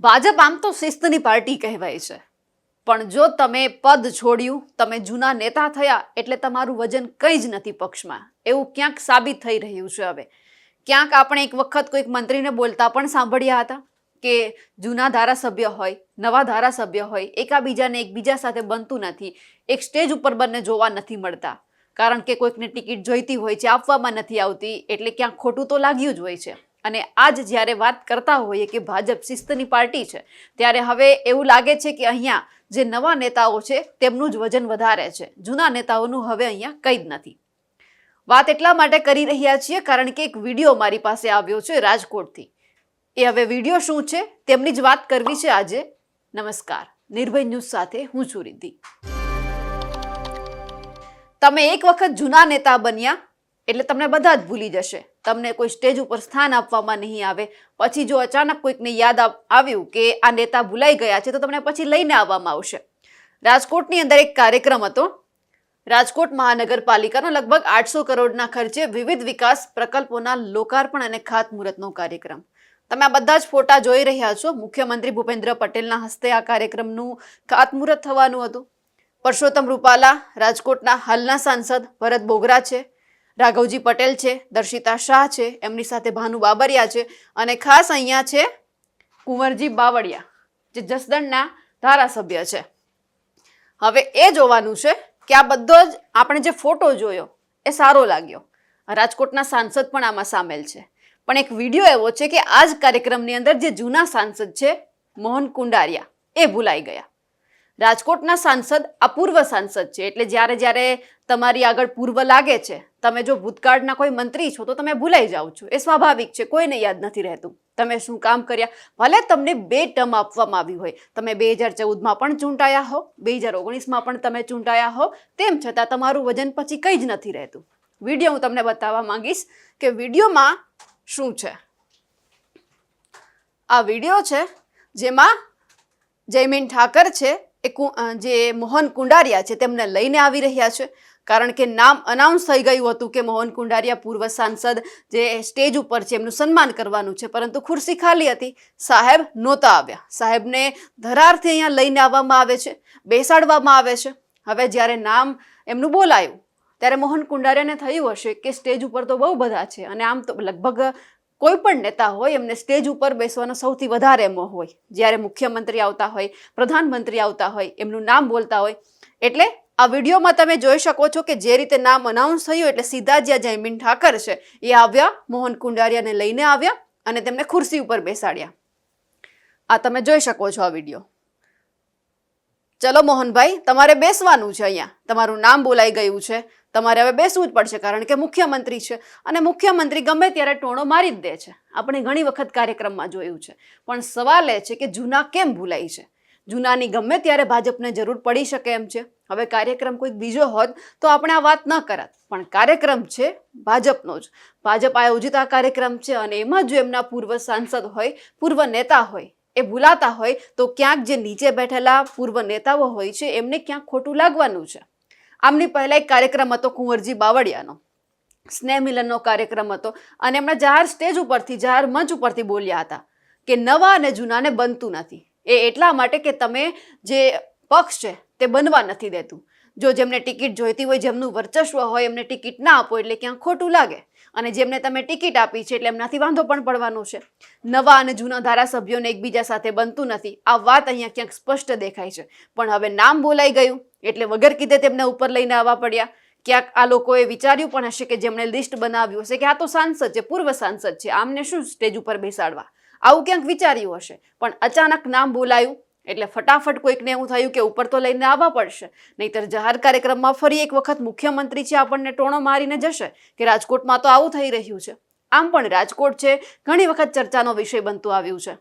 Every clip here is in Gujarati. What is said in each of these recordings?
ભાજપ આમ તો શિસ્તની પાર્ટી કહેવાય છે. પણ જો તમે પદ છોડ્યું, તમે જૂના નેતા થયા, એટલે તમારું વજન કંઈ જ નથી પક્ષમાં. એવું ક્યાંક સાબિત થઈ રહ્યું છે હવે. ક્યાંક આપણે એક વખત કોઈક મંત્રીને બોલતા પણ સાંભળ્યા હતા કે જૂના ધારાસભ્ય હોય, નવા ધારાસભ્ય હોય, એકાબીજાને એકબીજા સાથે બનતું નથી. એક સ્ટેજ ઉપર બંને જોવા નથી મળતા. કારણ કે કોઈકને ટિકિટ જોઈતી હોય છે, આપવામાં નથી આવતી, એટલે ક્યાંક ખોટું તો લાગ્યું જ હોય છે. અને આજ જ્યારે વાત કરતા હોઈએ કે ભાજપ શિસ્તની પાર્ટી છે, ત્યારે હવે એવું લાગે છે કે અહીંયા જે નવા નેતાઓ છે, તેમનું જ વજન વધારે છે. જૂના નેતાઓનું હવે અહીંયા કંઈ જ નથી. વાત એટલા માટે કરી રહ્યા છીએ કારણ કે એક વીડિયો મારી પાસે આવ્યો છે રાજકોટથી. એ હવે વીડિયો શું છે, તેમની જ વાત કરવી છે આજે. નમસ્કાર. નિર્ભય ન્યૂઝ સાથે હું છું રિદ્ધિ. તમે એક વખત જૂના નેતા બન્યા એટલે તમને બધા જ ભૂલી જશે. તમને કોઈ સ્ટેજ ઉપર સ્થાન આપવામાં નહીં આવે. પછી જો અચાનક કોઈકને યાદ આવ્યું કે આ નેતા ભૂલાઈ ગયા છે, તો તમને પછી લઈને આવવામાં આવશે. રાજકોટની અંદર એક કાર્યક્રમ હતો. રાજકોટ મહાનગરપાલિકાનો લગભગ આઠસો કરોડના ખર્ચે વિવિધ વિકાસ પ્રકલ્પોના લોકાર્પણ અને ખાતમુહૂર્તનો કાર્યક્રમ. તમે આ બધા જ ફોટા જોઈ રહ્યા છો. મુખ્યમંત્રી ભૂપેન્દ્ર પટેલના હસ્તે આ કાર્યક્રમનું ખાતમુહૂર્ત થવાનું હતું. પરસોત્તમ રૂપાલા રાજકોટના હાલના સાંસદ ભરત બોગરા છે. રાઘવજી પટેલ છે, દર્શિતા શાહ છે, એમની સાથે ભાનુ બાબરિયા છે અને ખાસ અહીંયા છે કુંવરજી બાવળિયા, જે જસદણના ધારાસભ્ય છે. હવે એ જોવાનું છે કે આ બધો જ આપણે જે ફોટો જોયો એ સારો લાગ્યો. રાજકોટના સાંસદ પણ આમાં સામેલ છે. પણ એક વીડિયો એવો છે કે આ જ કાર્યક્રમની અંદર જે જૂના સાંસદ છે, મોહન કુંડારિયા, એ ભૂલાઈ ગયા. રાજકોટના સાંસદ અપૂર્વ સાંસદ છે. એટલે જ્યારે જ્યારે તમારી આગળ પૂર્વ લાગે છે, તમે જો ભૂતકાળના કોઈ મંત્રી છો, તો તમે ભૂલાઈ જાઓ છો. એ સ્વાભાવિક છે, કોઈને યાદ નથી રહેતું. તમે શું કામ કર્યા? ભલે તમને બે ટર્મ આપવામાં આવી હોય. તમે બે હજાર ચૌદમાં પણ ચૂંટાયા હો, બે હજાર ઓગણીસમાં પણ તમે ચૂંટાયા હો. તેમ છતાં તમારું વજન પછી કંઈ જ નથી રહેતું. વીડિયો હું તમને બતાવવા માંગીશ કે વિડીયોમાં શું છે? આ વીડિયો છે, જેમાં જયમીન ઠાકર છે એ જે મોહન કુંડારિયા છે તેમને લઈને આવી રહ્યા છે. કારણ કે નામ અનાઉન્સ થઈ ગયું હતું કે મોહન કુંડારિયા પૂર્વ સાંસદ જે સ્ટેજ ઉપર છે એમનું સન્માન કરવાનું છે. પરંતુ ખુરશી ખાલી હતી. સાહેબ નહોતા આવ્યા. સાહેબને ધરારથી અહીંયા લઈને આવવામાં આવે છે. બેસાડવામાં આવે છે. હવે જ્યારે નામ એમનું બોલાયું, ત્યારે મોહન કુંડારિયાને થયું હશે કે સ્ટેજ ઉપર તો બહુ બધા છે. અને આમ તો લગભગ કોઈ પણ નેતા હોય, એમને સ્ટેજ ઉપર બેસવાનો સૌથી વધારે મોહ હોય. જ્યારે મુખ્યમંત્રી આવતા હોય, પ્રધાનમંત્રી આવતા હોય, એમનું નામ બોલતા હોય. એટલે આ વિડીયોમાં તમે જોઈ શકો છો કે જે રીતે નામ અનાઉન્સ થયું એટલે સીધા જ્યાં જયમીન ઠાકર છે, એ આવ્યા, મોહન કુંડારિયાને લઈને આવ્યા અને તેમને ખુરશી ઉપર બેસાડ્યા. આ તમે જોઈ શકો છો આ વીડિયો. ચલો મોહનભાઈ, તમારે બેસવાનું છે અહીંયા. તમારું નામ બોલાઈ ગયું છે. તમારે હવે બેસવું જ પડશે કારણ કે મુખ્યમંત્રી છે. અને મુખ્યમંત્રી ગમે ત્યારે ટોણો મારી જ દે છે. આપણે ઘણી વખત કાર્યક્રમમાં જોયું છે. પણ સવાલ એ છે કે જૂના કેમ ભૂલાય છે? જૂનાની ગમે ત્યારે ભાજપને જરૂર પડી શકે એમ છે. હવે કાર્યક્રમ કોઈક બીજો હોત તો આપણે આ વાત ન કરત. પણ કાર્યક્રમ છે ભાજપનો જ. ભાજપ આયોજિત આ કાર્યક્રમ છે અને એમાં જો એમના પૂર્વ સાંસદ હોય, પૂર્વ નેતા હોય, એ ભૂલાતા હોય, તો ક્યાંક જે નીચે બેઠેલા પૂર્વ નેતાઓ હોય છે, એમને ક્યાંક ખોટું લાગવાનું છે. આમની પહેલા એક કાર્યક્રમ હતો કુંવરજી બાવળિયાનો. સ્નેહ મિલનનો કાર્યક્રમ હતો અને એમણે જાહેર સ્ટેજ ઉપરથી, જાહેર મંચ ઉપરથી બોલ્યા હતા કે નવા અને જૂનાને બનતું નથી. એ એટલા માટે કે તમે જે પક્ષ છે તે બનવા નથી દેતું. જો જેમને ટિકિટ જોઈતી હોય, જેમનું વર્ચસ્વ હોય, એમને ટિકિટ ના આપો એટલે ક્યાંક ખોટું લાગે. અને જેમને તમે ટિકિટ આપી છે એટલે એમનાથી વાંધો પણ પડવાનો છે. નવા અને જૂના ધારાસભ્યોને એકબીજા સાથે બનતું નથી. આ વાત અહીંયા ક્યાંક સ્પષ્ટ દેખાય છે. પણ હવે નામ બોલાઈ ગયું. એટલે વગર કીધે તેમને ઉપર લઈને આવવા પડ્યા. ક્યાંક આ લોકોએ વિચાર્યું પણ હશે કે જેમણે લિસ્ટ બનાવ્યું હશે કે આ તો સાંસદ છે, પૂર્વ સાંસદ છે, આમને શું સ્ટેજ ઉપર બેસાડવા? આવું ક્યાંક વિચાર્યું હશે. પણ અચાનક નામ બોલાયું. એટલે ફટાફટ કોઈકને એવું થયું કે ઉપર તો લઈને આવવા પડશે. નહીતર જાહેર કાર્યક્રમમાં ફરી એક વખત મુખ્યમંત્રી છે, આપણને ટોણો મારીને જશે કે રાજકોટમાં તો આવું થઈ રહ્યું છે. આમ પણ રાજકોટ છે, ઘણી વખત ચર્ચાનો વિષય બનતું આવ્યું છે.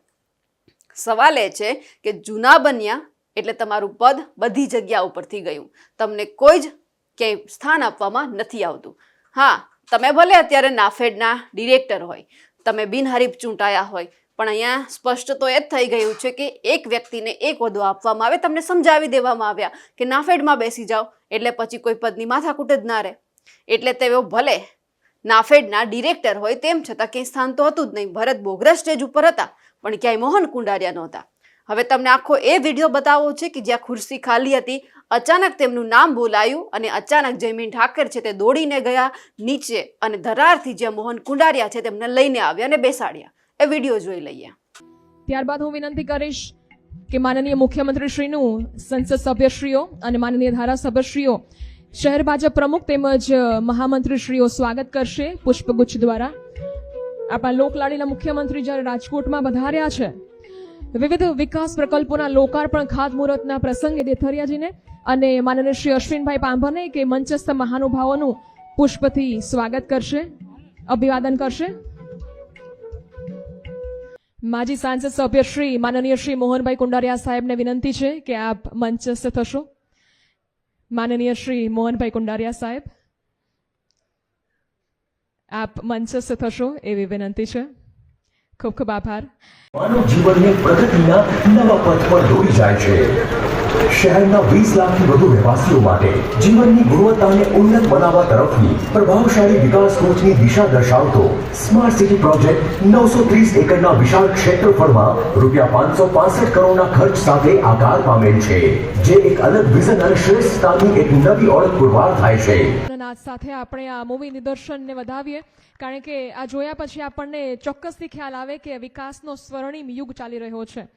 સવાલ એ છે કે જૂના બન્યા એટલે તમારું પદ બધી જગ્યા ઉપરથી ગયું. તમને કોઈ જ ક્યાંય સ્થાન આપવામાં નથી આવતું. હા, તમે ભલે અત્યારે નાફેડના ડિરેક્ટર હોય, તમે બિનહરીફ ચૂંટાયા હોય, પણ અહીંયા સ્પષ્ટ તો એ જ થઈ ગયું છે કે એક વ્યક્તિને એક હોદ્દો આપવામાં આવે, તમને સમજાવી દેવામાં આવ્યા કે નાફેડમાં બેસી જાઓ, એટલે પછી કોઈ પદની માથાકૂટ જ ના રહે. એટલે તેઓ ભલે નાફેડના ડિરેક્ટર હોય, તેમ છતાં કંઈ સ્થાન તો હતું જ નહીં. ભરત બોગરા સ્ટેજ ઉપર હતા, પણ ક્યાંય મોહન કુંડારિયા નહોતા. હવે તમને આખો એ વીડિયો બતાવવો છે કે જ્યાં ખુરશી ખાલી હતી, અચાનક તેમનું નામ બોલાયું અને અચાનક જયમીન ઠાકર છે તે દોડીને ગયા નીચે અને ધરારથી જ્યાં મોહન કુંડારિયા છે તેમને લઈને આવ્યા અને બેસાડ્યા. એ વીડિયો જોઈ લઈએ. ત્યારબાદ હું વિનંતી કરીશ કે માનનીય મુખ્યમંત્રીશ્રીનું સંસદ સભ્યશ્રીઓ અને માનનીય ધારાસભ્યશ્રીઓ, શહેર ભાજપ પ્રમુખ તેમજ મહામંત્રીશ્રીઓ સ્વાગત કરશે પુષ્પગુચ્છ દ્વારા. આપણા લોકલાડીના મુખ્યમંત્રી જ્યારે રાજકોટમાં વધાર્યા છે વિવિધ વિકાસ પ્રકલ્પોના લોકાર્પણ, ખાતમુહૂર્તના પ્રસંગે દેથરિયાજીને અને માનનીય શ્રી અશ્વિનભાઈ પાંભરને કે મંચસ્થ મહાનુભાવોનું પુષ્પથી સ્વાગત કરશે, અભિવાદન કરશે. માજી સાંસદ સભ્ય શ્રી માનનીય શ્રી મોહનભાઈ કુંડારિયા સાહેબને વિનંતી છે કે આપ મંચસ્થ થશો. માનનીય શ્રી મોહનભાઈ કુંડારિયા સાહેબ, આપ મંચસ્થ થશો એવી વિનંતી છે. ખૂબ ખૂબ આભાર. માનવ જીવનને પ્રગતિના નવા પથ પર દોરી જાય છે. શહેરના વીસ લાખથી વધુ રહેવાસીઓ માટે જીવનની ગુણવત્તાને ઉન્નત બનાવવા તરફની પ્રભાવશાળી વિકાસ કોચની દિશા દર્શાવતો સ્માર્ટ સિટી પ્રોજેક્ટ નવસો ત્રીસ એકરના વિશાળ ક્ષેત્રફળમાં રૂપિયા પાંચસો પાસઠ કરોડના ખર્ચ સાથે આકાર પામેલ છે, જે એક અલગ વિઝન અને શ્રેષ્ઠતાની એક નવી ઓળખ પુરવાર થાય છે. સાથે આપણે આ મૂવી નિદર્શનને વધાવીએ, કારણ કે આ જોયા પછી આપણને ચોક્કસથી ખ્યાલ આવે કે વિકાસનો સ્વર્ણિમ યુગ ચાલી રહ્યો છે.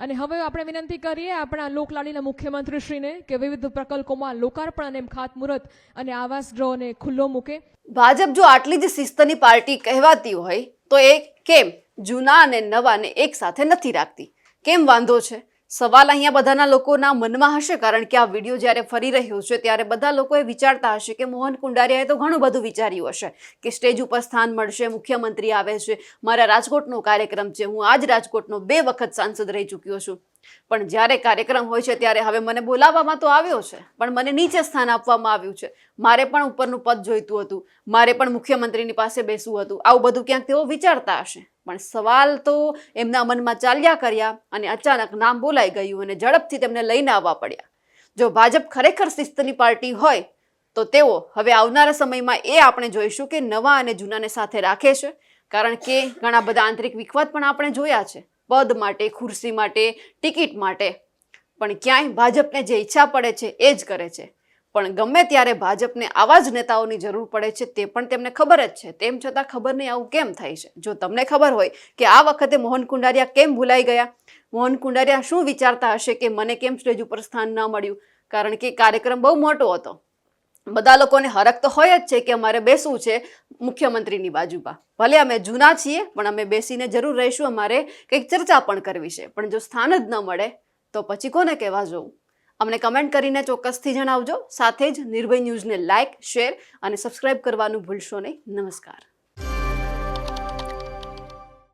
અને હવે આપણે વિનંતી કરીએ આપણા લોકલાડીના મુખ્યમંત્રીશ્રીને કે વિવિધ પ્રકલ્પોમાં લોકાર્પણ અને ખાતમુહૂર્ત અને આવાસ ગૃહોને ખુલ્લો મૂકે. ભાજપ જો આટલી જ શિસ્તની પાર્ટી કહેવાતી હોય, તો એ કેમ જૂના અને નવાને એક સાથે નથી રાખતી? કેમ વાંધો છે? સવાલ અહીંયા બધાના લોકોના મનમાં હશે, કારણ કે આ વીડિયો જ્યારે ફરી રહ્યો છે, ત્યારે બધા લોકોએ વિચારતા હશે કે મોહન કુંડારિયાએ તો ઘણું બધું વિચાર્યું હશે, કે સ્ટેજ ઉપર સ્થાન મળશે, મુખ્યમંત્રી આવે છે, મારા રાજકોટનો કાર્યક્રમ છે, હું આજ રાજકોટનો બે વખત સાંસદ રહી ચૂક્યો છું. પણ જ્યારે કાર્યક્રમ હોય છે ત્યારે હવે મને બોલાવવામાં તો આવ્યો છે, પણ મને નીચે સ્થાન આપવામાં આવ્યું છે. મારે પણ ઉપરનું પદ જોઈતું હતું, મારે પણ મુખ્યમંત્રીની પાસે બેસવું હતું. આવું બધું ક્યાંક તેઓ વિચારતા હશે. પણ સવાલ તો એમના મનમાં ચાલ્યા કર્યા અને અચાનક નામ બોલાઈ ગયું અને ઝડપથી તેમને લઈને આવવા પડ્યા. જો ભાજપ ખરેખર શિસ્તની પાર્ટી હોય, તો તેઓ હવે આવનારા સમયમાં એ આપણે જોઈશું કે નવા અને જૂનાને સાથે રાખે છે, કારણ કે ઘણા બધા આંતરિક વિખવાદ પણ આપણે જોયા છે. પદ માટે, ખુરશી માટે, ટિકિટ માટે. પણ ક્યાંય ભાજપને જે ઈચ્છા પડે છે એ જ કરે છે. પણ ગમે ત્યારે ભાજપને આવા જ નેતાઓની જરૂર પડે છે તે પણ તેમને ખબર જ છે. તેમ છતાં ખબર નહીં આવું કેમ થાય છે? જો તમને ખબર હોય કે આ વખતે મોહન કુંડારિયા કેમ ભૂલાઈ ગયા? મોહન કુંડારિયા શું વિચારતા હશે કે મને કેમ સ્ટેજ ઉપર સ્થાન ન મળ્યું? કારણ કે કાર્યક્રમ બહુ મોટો હતો. બધા લોકોને હરક તો હોય જ છે કે અમારે બેસવું છે મુખ્યમંત્રીની બાજુમાં. ભલે અમે જૂના છીએ, પણ અમે બેસીને જરૂર રહીશું અમારે કંઈક ચર્ચા પણ કરવી છે. પણ જો સ્થાન જ ન મળે, તો પછી કોને કહેવા જવું? અમને કમેન્ટ કરીને ચોક્કસથી જણાવજો. સાથે જ નિર્ભય ન્યૂઝને લાઇક શેર અને સબસ્ક્રાઇબ કરવાનું ભૂલશો નહીં. નમસ્કાર.